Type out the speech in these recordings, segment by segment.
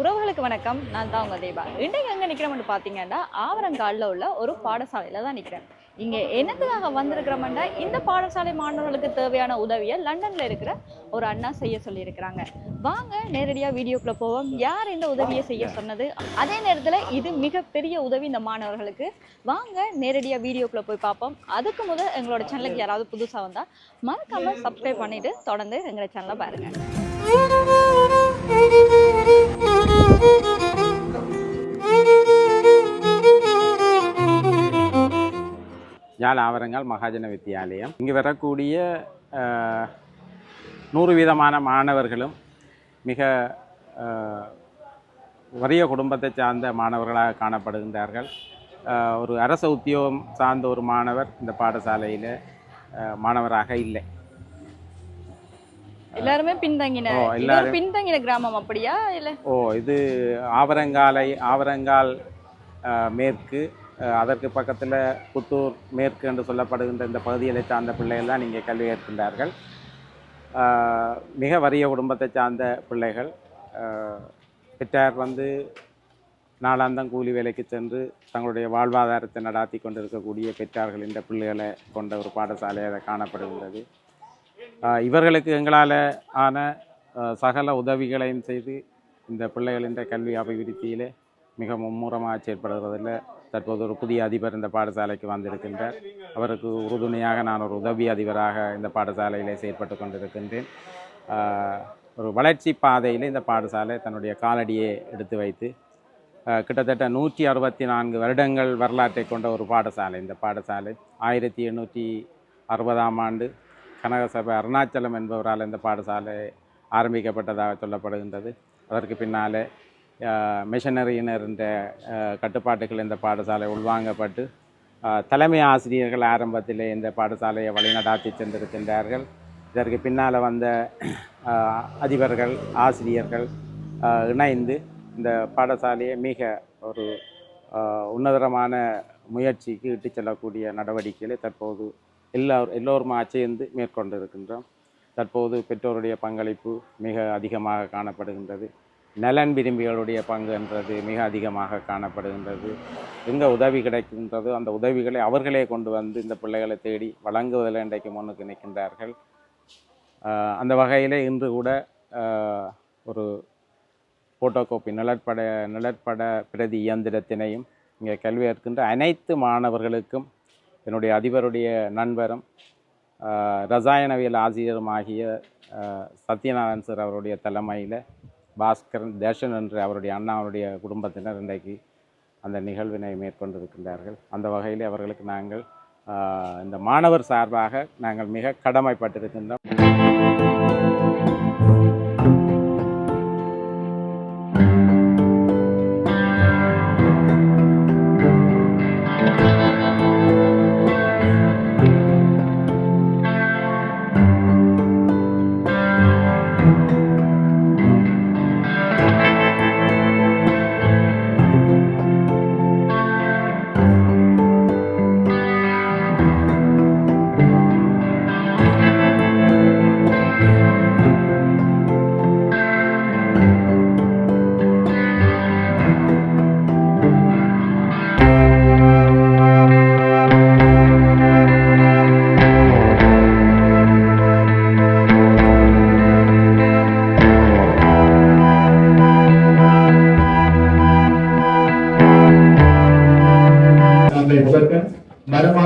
உறவுகளுக்கு வணக்கம். நான் தான் உங்கள் தேவா இன்றைக்கு எங்கே நிற்கிறோம்னு பார்த்தீங்கன்னா ஆவரங்காலில் உள்ள ஒரு பாடசாலையில் தான் நிற்கிறேன் இங்கே என்னத்துக்காக வந்திருக்கிறோம்னா இந்த பாடசாலை மாணவர்களுக்கு தேவையான உதவியை லண்டனில் இருக்கிற ஒரு அண்ணா செய்ய சொல்லியிருக்கிறாங்க. வாங்க நேரடியாக வீடியோக்குள்ளே போவோம். யார் இந்த உதவியை செய்ய சொன்னது? அதே நேரத்தில் இது மிகப்பெரிய உதவி இந்த மாணவர்களுக்கு. வாங்க நேரடியாக வீடியோக்குள்ளே போய் பார்ப்போம். அதுக்கு முதல் எங்களோட சேனலுக்கு யாராவது புதுசாக வந்தால் மறக்காமல் சப்ஸ்கிரைப் பண்ணிவிட்டு தொடர்ந்து எங்களோட சேனலை பாருங்கள் யாழ் ஆவரங்கால் மகாஜன வித்தியாலயம் இங்கு வரக்கூடிய நூறு வீதமான மாணவர்களும் மிக வறிய குடும்பத்தை சார்ந்த மாணவர்களாக காணப்படுகின்றார்கள். ஒரு அரச உத்தியோகம் சார்ந்த ஒரு மாணவர் இந்த பாடசாலையில் மாணவராக இல்லை. எல்லாருமே பின்தங்கின எல்லாரும். பின்தங்கின கிராமம் அப்படியா இல்ல? ஓ இது ஆவரங்காலை ஆவரங்கால் மேற்கு அதற்கு பக்கத்தில் புத்தூர் மேற்கு என்று சொல்லப்படுகின்ற இந்த பகுதிகளை சார்ந்த பிள்ளைகள்லாம் நீங்கள் இங்கே கல்வி ஏற்கின்றார்கள். மிக வறிய குடும்பத்தை சார்ந்த பிள்ளைகள். பெற்றார் வந்து நாளாந்தம் கூலி வேலைக்கு சென்று தங்களுடைய வாழ்வாதாரத்தை நடாத்தி கொண்டிருக்கக்கூடிய பெற்றார்கள். இந்த பிள்ளைகளை கொண்ட ஒரு பாடசாலையாக காணப்படுகின்றது. இவர்களுக்கு எங்களால் ஆன சகல உதவிகளையும் செய்து இந்த பிள்ளைகளின் கல்வி அபிவிருத்தியிலே மிக மும்முரமாக செயற்படுவதில் தற்போது ஒரு புதிய அதிபர் இந்த பாடசாலைக்கு வந்திருக்கின்றார். அவருக்கு உறுதுணையாக நான் ஒரு உதவி அதிபராக இந்த பாடசாலையிலே செயற்பட்டு கொண்டிருக்கின்றேன். ஒரு வளர்ச்சி பாதையில் இந்த பாடசாலை தன்னுடைய காலடியை எடுத்து வைத்து கிட்டத்தட்ட நூற்றி அறுபத்தி நான்கு வருடங்கள் வரலாற்றை கொண்ட ஒரு பாடசாலை. இந்த பாடசாலை ஆயிரத்தி எண்ணூற்றி அறுபதாம் ஆண்டு கனகசபை அருணாச்சலம் என்பவரால் இந்த பாடசாலை ஆரம்பிக்கப்பட்டதாக சொல்லப்படுகின்றது. அதற்கு பின்னாலே மிஷனரியினர் என்ற கட்டுப்பாட்டுகள் இந்த பாடசாலை உள்வாங்கப்பட்டு தலைமை ஆசிரியர்கள் ஆரம்பத்திலே இந்த பாடசாலையை வழிநடாத்தி சென்றிருக்கின்றார்கள். இதற்கு பின்னால் வந்த அதிபர்கள் ஆசிரியர்கள் இணைந்து இந்த பாடசாலையை மிக ஒரு உன்னதரமான முயற்சிக்கு இட்டுச் செல்லக்கூடிய நடவடிக்கைகளை தற்போது எல்லோர் எல்லோருமா சேர்ந்து மேற்கொண்டிருக்கின்றோம். தற்போது பெற்றோருடைய பங்களிப்பு மிக அதிகமாக காணப்படுகின்றது. நலன் விரும்பிகளுடைய பங்கு என்றது மிக அதிகமாக காணப்படுகின்றது. எங்கே உதவி கிடைக்கின்றதோ அந்த உதவிகளை அவர்களே கொண்டு வந்து இந்த பிள்ளைகளை தேடி வழங்குவதில் இன்றைக்கு முன்னுக்கு நிற்கின்றார்கள். அந்த வகையில் இன்று கூட ஒரு ஒரு ஃபோட்டோகாப்பி நிழற்பட நிழற்பட பிரதி இயந்திரத்தினையும் இங்கே கல்வி கற்கின்ற அனைத்து மாணவர்களுக்கும் என்னுடைய அதிபருடைய நண்பரும் ரசாயனவியல் ஆசிரியரும் ஆகிய சத்யநாராயண் சார் அவருடைய தலைமையில் பாஸ்கரன் தேஷன் என்று அவருடைய அண்ணாவுடைய குடும்பத்தினர் இன்றைக்கு அந்த நிகழ்வினை மேற்கொண்டிருக்கின்றார்கள். அந்த வகையில் அவர்களுக்கு நாங்கள் இந்த மாணவர் சார்பாக நாங்கள் மிக கடமைப்பட்டிருக்கின்றோம்.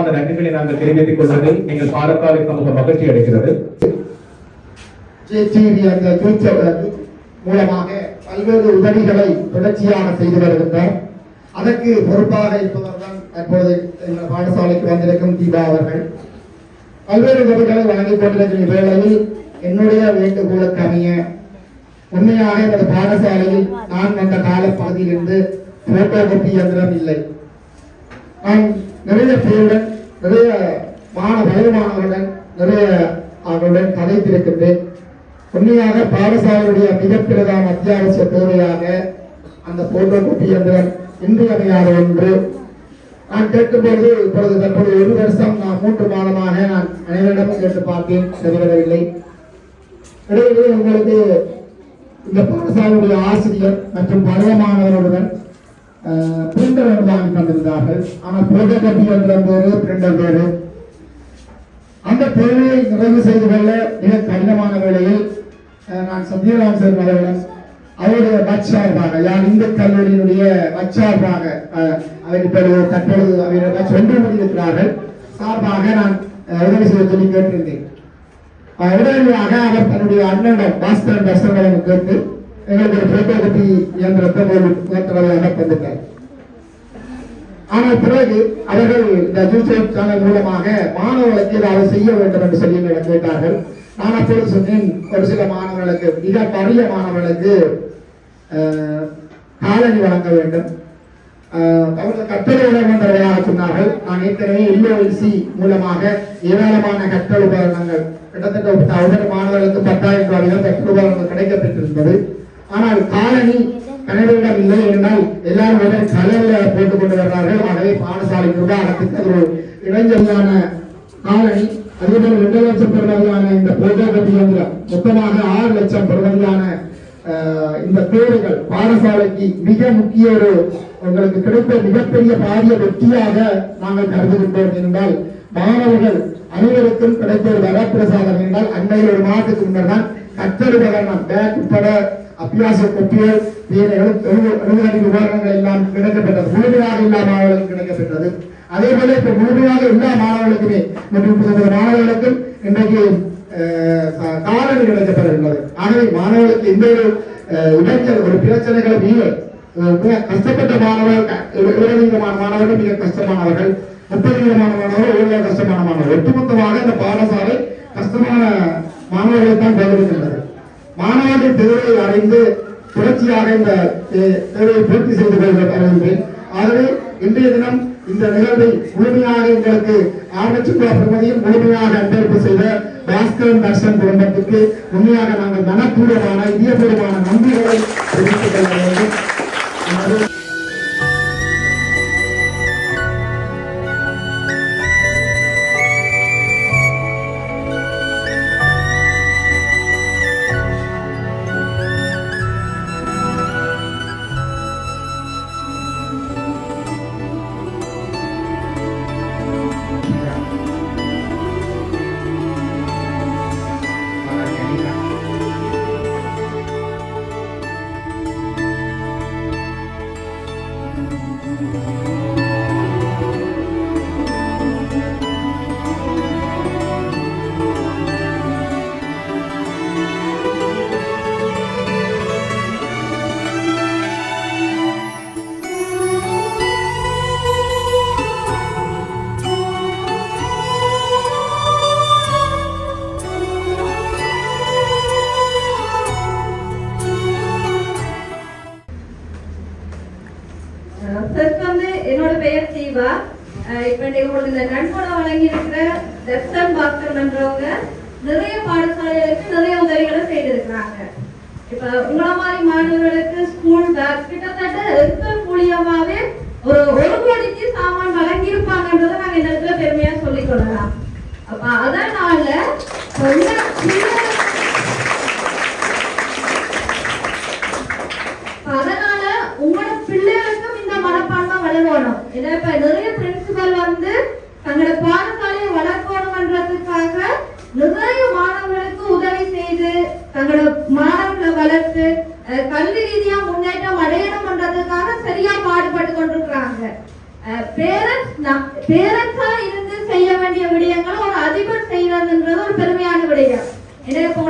மனமார்ந்த நன்றிகளை நாங்கள் தெரிவித்துக் கொள்வதில் எங்கள் பாடசாலை சமூக மகிழ்ச்சி அடைகிறது. மூலமாக பல்வேறு உதவிகளை தொடர்ச்சியாக செய்து வருகின்றார் அதற்கு பொறுப்பாக இருப்பவர்தான் தற்போது எங்கள் பாடசாலைக்கு வந்திருக்கும் தீபா அவர்கள். பல்வேறு உதவிகளை வழங்கிக் கொண்டிருக்கிற வேளையில் என்னுடைய வேண்டுகோளுக்கு அமைய உண்மையாக எனது பாடசாலையில் நான் வந்த காலப்பகுதியிலிருந்து போட்டோ காப்பி இயந்திரம் இல்லை. நான் நிறைய பேருடன் நிறைய மாண வயமானவருடன் நிறைய அவருடன் கதைத்திருக்கின்றேன். உண்மையாக பாடசாலையுடைய மிகப்பிரதான அத்தியாவசிய தேவையாக அந்த போட்டோ காப்பி இயந்திரம் இன்றியமையாத ஒன்று. நான் கேட்கும்போது இப்பொழுது தற்போது ஒரு வருஷம் நான் மூன்று மாதமாக நான் அனைவரிடம் கேட்டு பார்த்தேன் சரிவரவில்லை இடையிலே உங்களுக்கு இந்த பாடசாலையுடைய ஆசிரியர் மற்றும் பழைய மாணவர்களுடன் பிரிண்டர் வாங்கி தந்திருந்தார்கள் ஆனால் ப்ரோஜெக்ட் என்ற போது பிரிண்டர் பேரு. அந்த தேவையை நிறைவு செய்து கொள்ள மிக கடினமான வேளையில் நான் சத்யராம் சார் அவர்களுடன் அவருடைய மச்சார்பாக யார் இந்து கல்லூரியினுடைய மச்சார்பாக அவர் இப்பொழுது தற்பொழுது அவர் சென்று கொண்டிருக்கிறார்கள். சார்பாக நான் உதவி செய்ய சொல்லி கேட்டிருந்தேன். உடனடியாக அவர் தன்னுடைய அண்ணனிடம் பாஸ்கரன் தர்சனம் கேட்டு எங்களுக்கு ஒரு என்ற இயந்திரத்தை ஒரு தந்துட்டார் ஆனால் பிறகு அவர்கள் இந்த யூடியூப் சேனல் மூலமாக மாணவர்களுக்கு ஏதாவது செய்ய வேண்டும் என்று சொல்லி என்னிடம் கேட்டார்கள். நான் அப்போது சொன்னேன் ஒரு சில மாணவர்களுக்கு மிக பரிய மாணவர்களுக்கு காலணி வழங்க வேண்டும். அஹ், அவர்கள் கற்றல் உணர்வதாக சொன்னார்கள். நான் ஏற்கனவே எல்ஓஎல்சி மூலமாக ஏராளமான கற்றல் உபகரணங்கள் கிட்டத்தட்ட ஒவ்வொரு மாணவர்களுக்கு பத்தாயிரம் ரூபாய்கள் வீதம் உபகரணங்கள் கிடைக்கப்பெற்றிருந்தது. ஆனால் காலனி கணவரிடம் இல்லை என்றால் எல்லாரும் உடனே கலரில் போட்டுக் கொண்டு வர்றார்கள். ஆகவே பாடசாலை நிர்வாகத்துக்கு அது ஒரு இளைஞர்களான காலனி அதே போல ரெண்டு லட்சம் பெறுமதியான இந்த போட்டோகிராபி இயந்திரம் மொத்தமாக ஆறு லட்சம் பெறுமதியான இந்த பேருகள் பாடசாலைக்கு மிக முக்கிய ஒரு உங்களுக்கு கிடைத்த மிகப்பெரிய பாரிய வெற்றியாக நாங்கள் கருதுகின்றோம் என்றால் மாணவர்கள் அனைவருக்கும் கிடைத்த ஒரு வரப்பிரசாதம் என்றால் அண்மையில் ஒரு மாதத்துக்கு முன்னர் தான். கற்றல் உபகரணம் பேக் உட்பட அபியாச கொட்டியல் வேறு எழு- உபகரணங்கள் எல்லாம் கிடைக்கப்பட்டது. முழுமையாக எல்லா மாணவர்களுக்கும் கிடைக்கப்பட்டது. அதே போல இப்ப முழுமையாக எல்லா மாணவர்களுக்குமே மற்றும் முப்பது மாணவர்களுக்கும் இன்றைக்கு அஹ், கா- காலணி ஆகவே மாணவர்களுக்கு எந்த ஒரு அஹ், இடைஞ்சல் ஒரு பிரச்சனைகளும் இல்லை கஷ்டப்பட்ட மாணவர்கள் மாணவர்கள் மிக கஷ்டமானவர்கள் முப்பது விதமான மாணவர்கள் கஷ்டமான மாணவர்கள். ஒட்டுமொத்தமாக இந்த பாடசாலை கஷ்டமான மாணவர்களை தான் கைவிடுகின்றது மாணவர்கள் தேவையை அடைந்து தொடர்ச்சியாக இந்த அஹ், தேவையை பூர்த்தி செய்து கொள்கிற ஆகவே இன்றைய தினம் இந்த நிகழ்வை முழுமையாக எங்களுக்கு ஆரம்பிச்சுள்ள லட்சம் முழுமையாக அன்பளிப்பு செய்த பாஸ்கரன் தர்ஷன் குடும்பத்துக்கு உண்மையாக நாங்கள் மனப்பூர்வமான இதயபூர்வமான நன்றிகளை தெரிவித்துக் கொள்ள வேண்டும். இப்ப உங்களுக்கு இந்த நன்கொடை வழங்கி இருக்கிற பாஸ்கர் நிறைய பாடசாலைகளுக்கு நிறைய உதவிகளை செய்திருக்கிறாங்க. இப்ப உங்கள மாதிரி மாணவர்களுக்கு ஸ்கூல் பேக் கிட்டத்தட்ட எக்ஸல் மூலியமாவே ஒரு ஒரு கோடிக்கு சாமான் வழங்கி இருப்பாங்கன்றதை நாங்க இந்த இடத்துல பெருமையா சொல்லிக் கொள்ளலாம். அப்ப அதனால அதனால போகணும் ஏன்னா இப்ப நிறைய பிரின்சிபல் வந்து தங்களோட பாடசாலையை வளர்க்கணும்ன்றதுக்காக நிறைய மாணவர்களுக்கு உதவி செய்து தங்களோட மாணவர்களை வளர்த்து கல்வி ரீதியா முன்னேற்றம் அடையணும்ன்றதுக்காக சரியா பாடுபட்டு கொண்டிருக்கிறாங்க. பேரண்ட்ஸ் பேரண்ட்ஸா இருந்து செய்ய வேண்டிய விடயங்களை ஒரு அதிபர் செய்யறதுன்றது ஒரு பெருமையான விடயம். ஏன்னா இப்போ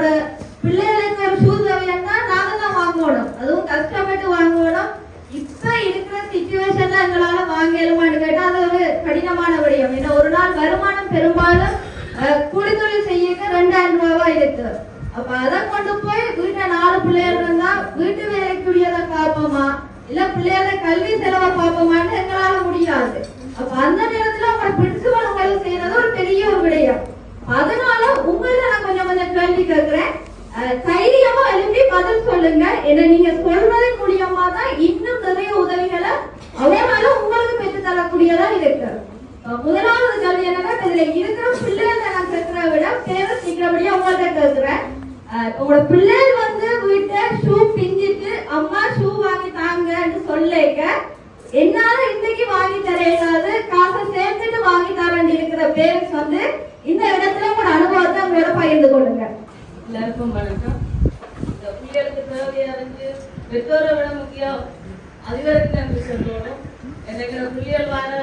பிள்ளைகளுக்கு ஒரு ஷூ நாங்க தான் வாங்கணும். அதுவும் கஷ்டப்பட்டு வாங்கணும். இப்ப இருக்கிற சுச்சுவேஷன்ல எங்களால வாங்க இயலுமான்னு கேட்டா அது ஒரு கடினமான விடயம். ஏன்னா ஒரு நாள் வருமானம் பெரும்பாலும் அஹ், தொழில் செய்ய ரெண்டாயிரம் ரூபாவா இருக்கு. அப்ப அதை கொண்டு போய் வீட்டுல நாலு பிள்ளைகள் இருந்தா வீட்டு வேலைக்குரியதை பார்ப்போமா? இல்ல பிள்ளைகளை கல்வி செலவை பார்ப்போமான்னு எங்களால முடியாது. அப்ப அந்த நேரத்துல உங்களோட பிரின்சிபல் உங்களுக்கு செய்யறது ஒரு பெரிய ஒரு விடயம். அதனால உங்கள்ட்ட நான் கொஞ்சம் கொஞ்சம் கேள்வி கேட்கிறேன் தைரியமா எழுப்பி பதில் சொல்லுங்க. ஏன்னா நீங்க சொல்றதன் மூலியமா தான் இன்னும் நிறைய உதவிகளை அவங்களால உங்களுக்கு பெற்று தரக்கூடியதா இருக்கு முதலாவது கேள்வி என்னன்னா இதுல இருக்கிற பிள்ளைகளை நான் கேட்கிறத விட பேரை சீக்கிரபடியா உங்கள்கிட்ட கேட்கிறேன் உங்களோட பிள்ளைகள் வந்து வீட்டை ஷூ பிஞ்சிட்டு அம்மா ஷூ வாங்கி தாங்கன்னு சொல்லிக்க என்னால இன்னைக்கு வாங்கி தரையில்லாது காசை சேர்ந்துட்டு வாங்கி தரேன் இருக்கிற பேரண்ட்ஸ் வந்து இந்த இடத்துல உங்களோட அனுபவத்தை உங்களோட பகிர்ந்து கொள்ளுங்க. எல்லாருக்கும் வணக்கம். இந்த பிள்ளைகளுக்கு தேவையானது பெற்றோரை விட முக்கியம் அதிகாரிக்கு நன்றி சொல்லணும். எனக்கு பிள்ளைகள் வர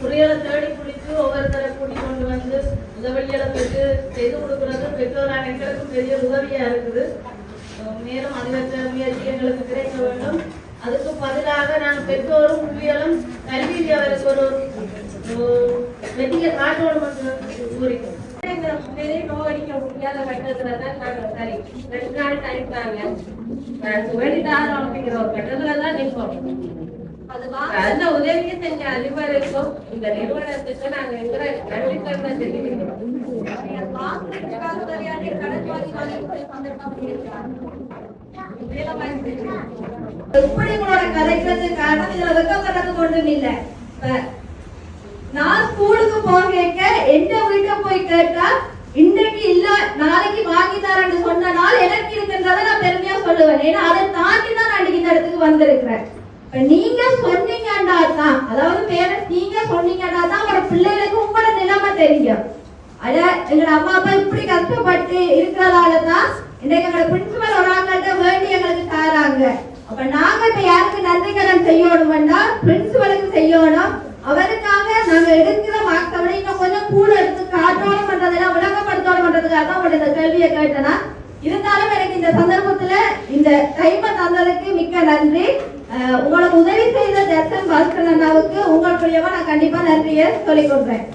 புரியலை தேடி பிடிச்சி ஒவ்வொருத்தரை கூட்டிக் கொண்டு வந்து உதவிகளை பெற்று செய்து கொடுக்குறது பெற்றோர் அனைவருக்கும் பெரிய உதவியா இருக்குது. மேலும் அதிகற்ற முயற்சி எங்களுக்கு கிடைக்க வேண்டும். அதுக்கு பதிலாக நாங்கள் பெற்றோரும் பிள்ளைகளும் கல்வியில் அவருக்கு ஒரு ஒரு வெற்றியை காட்டணும் என்று கூறிக்கோம் இந்த பிள்ளையை நோகடிக்க முடியாத கட்டத்துல தான் நாங்க சரி. ரெண்டு நாள் டைம் தாங்க. வேண்டிதான் அப்படிங்கிற ஒரு கட்டத்துல தான் நிற்போம். அந்த உதவியை செஞ்ச அதிபருக்கும் இந்த நிறுவனத்துக்கு நாங்க எங்களை நன்றி தெரிவிக்கிறோம். இப்படி உங்களோட கதைக்கிறதுக்கு காரணம்? இதுல ஒன்றும் இல்ல. நான் ஸ்கூலுக்கு கேட்க எந்த வீட்டை போய் கேட்டா இன்றைக்கு இல்ல நாளைக்கு வாங்கி தரேன்னு சொன்ன நாள் எனக்கு இருக்குன்றதை நான் பெருமையா சொல்லுவேன். ஏன்னா அதை தாண்டி தான் நான் இந்த இடத்துக்கு வந்திருக்கிறேன். இப்ப நீங்க சொன்னீங்கடா தான் அதாவது பேரண்ட்ஸ் நீங்க சொன்னீங்கடா தான் உங்களோட பிள்ளைகளுக்கு உங்களோட நிலைமை தெரியும். அத எங்களோட அம்மா அப்பா இப்படி கஷ்டப்பட்டு இருக்கிறதால தான் இன்னைக்கு எங்களோட பிரின்சிபல் ஒரு ஆங்கள்கிட்ட வேண்டி எங்களுக்கு தாராங்க. அப்ப நாங்க இப்ப யாருக்கு நன்றி கடன் செய்யணும்னா பிரின்சிபலுக்கு செய்யணும் அவருக்காக நாங்க எடுக்கிற மார்க்ஸை இன்னும் கொஞ்சம் கூட எடுத்து காற்றோடம் பண்றதெல்லாம் விளக்கப்படுத்தோடம் பண்றதுக்காக தான் உங்களோட இந்த கேள்வியை கேட்டேனா? இருந்தாலும் எனக்கு இந்த சந்தர்ப்பத்துல இந்த டைமை தந்ததுக்கு மிக்க நன்றி. உங்களுக்கு உதவி செய்த தர்சன் பாஸ்கர் அண்ணாவுக்கு உங்கள் மூலியமா நான் கண்டிப்பா நன்றியை சொல்லிக் கொடுப்பேன்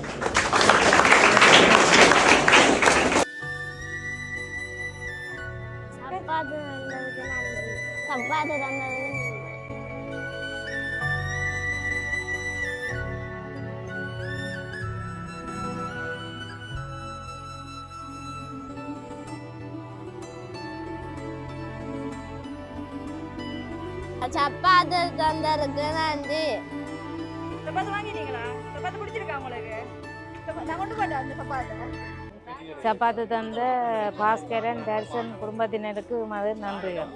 சப்பாத்து தந்தது சப்பாத்து தந்ததுக்கு நன்றி. சப்பாத்து தந்ததுக்கு நன்றி சப்பாத்து வாங்கிட்டீங்களா சப்பாத்து பிடிச்சிருக்கா உங்களுக்கு? நான் கொண்டு போட்டேன் அந்த சப்பாத்தை. சப்பாத்து தந்த பாஸ்கரன் தர்சன் குடும்பத்தினருக்கு மது நன்றிகள்.